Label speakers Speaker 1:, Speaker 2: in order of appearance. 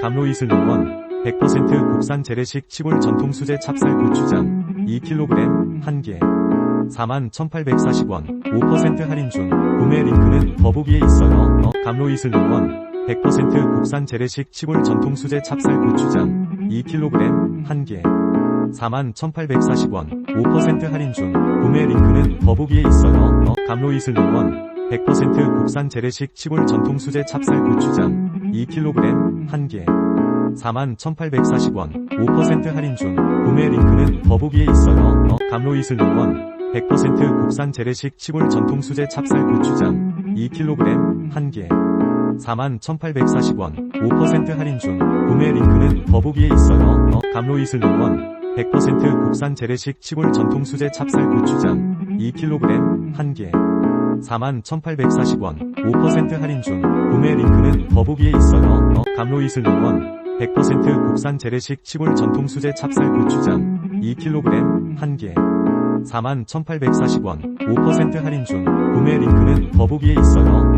Speaker 1: 감로이슬 농원 100% 국산 재래식 시골 전통 수제 찹쌀 고추장 2kg 1개 41,840원 5% 할인 중 구매 링크는 더보기에 있어요. 어, 감로이슬 농원 100% 국산 재래식 시골 전통 수제 찹쌀 고추장 2kg 1개 41,840원 5% 할인 중 구매 링크는 더보기에 있어요. 어, 감로이슬 농원 100% 국산 재래식 시골 전통 수제 찹쌀 고추장 2kg 1개 41,840원. 5% 할인 중 구매 링크는 더보기에 있어요. 어, 감로이슬 농원 100% 국산 재래식 시골 전통 수제 찹쌀 고추장. 2kg 1개 41,840원. 5% 할인 중 구매 링크는 더보기에 있어요. 어, 감로이슬 농원 100% 국산 재래식 시골 전통 수제 찹쌀 고추장. 2kg 1개 41,840원 5% 할인 중 구매 링크는 더보기에 있어요. 어, 감로이슬 농원 100% 국산 재래식 시골 전통 수제 찹쌀 고추장 2kg 1개 41,840원 5% 할인 중 구매 링크는 더보기에 있어요. 어,